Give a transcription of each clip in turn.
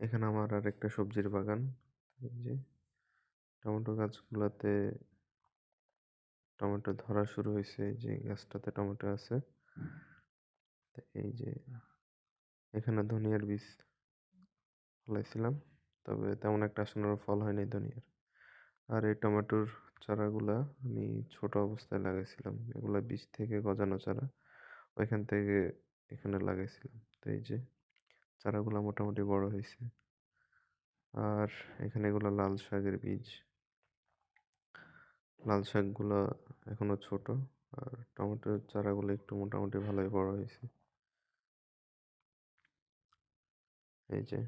এখানে আমার আর একটা সবজির বাগান। যে টমেটো গাছগুলোতে টমেটো ধরা শুরু হয়েছে এই যে গাছটাতে টমেটো আছে। এই যে এখানে ধনিয়ার বীজ ফলাইছিলাম, তবে তেমন একটা আসলে ফল হয়নি ধনিয়ার। আর এই টমেটোর চারাগুলা আমি ছোট অবস্থায় লাগাইছিলাম, এগুলা বীজ থেকে গজানো চারা ওইখান থেকে এখানে লাগাইছিলাম। তো এই যে চারাগুলো মোটামুটি বড় হয়েছে আর এখানে এগুলো লাল শাকের বীজ। লাল শাকগুলো এখনও ছোট, আর টমেটোর চারাগুলো একটু মোটামুটি ভালোই বড় হয়েছে এই যে।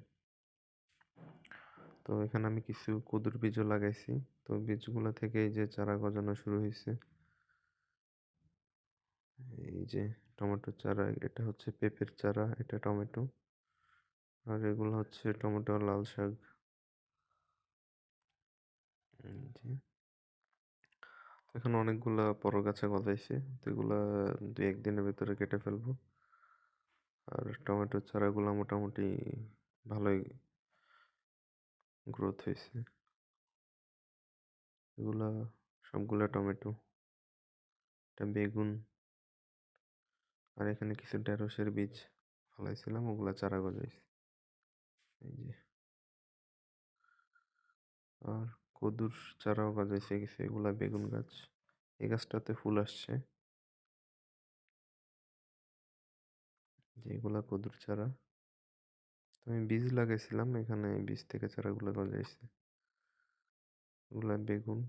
তো এখানে আমি কিছু কদুর বীজও লাগাইছি। তো বীজগুলো থেকে এই যে চারা গজানো শুরু হয়েছে এই যে টমেটোর চারা, এটা হচ্ছে পেঁপের চারা, এটা টমেটো। আর এগুলো হচ্ছে টমেটো, লাল শাক। এখন অনেকগুলা বড় গাছে গজাইছে। তো দুই একদিনের ভিতরে কেটে ফেলব। আর টমেটোর চারাগুলো মোটামুটি ভালোই গ্রোথ হয়েছে এগুলা সবগুলা টমেটো এটা বেগুন, আর এখানে কিছু ঢেঁড়সের বীজ ফলাইছিলাম, ওগুলা চারা গজাইছে। যে আর কদুর চারাও গজাইছে গেছে, এগুলা বেগুন গাছ। এই গাছটাতে ফুল আসছে। যেগুলা কদুর চারা। আমি বীজ লাগাইছিলাম, এখানে বীজ থেকে চারাগুলো গজাইছে এগুলা বেগুন।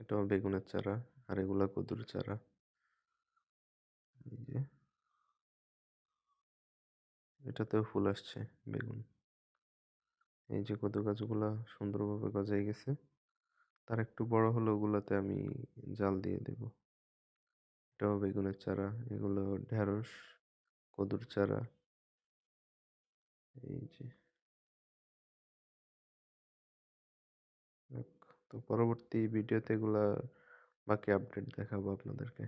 এটাও বেগুনের চারা, আর এগুলা কদুর চারা এই যে এটাতেও ফুল আসছে, বেগুন। এই যে কদু গাছগুলা সুন্দরভাবে গজাই গেছে, তার একটু বড় হলে ওগুলাতে আমি জাল দিয়ে দেব। এটাও বেগুনের চারা, এগুলো ঢ্যাঁড়স কদুর চারা। এই যে। তো পরবর্তী ভিডিওতে এগুলা বাকি আপডেট দেখাবো আপনাদেরকে।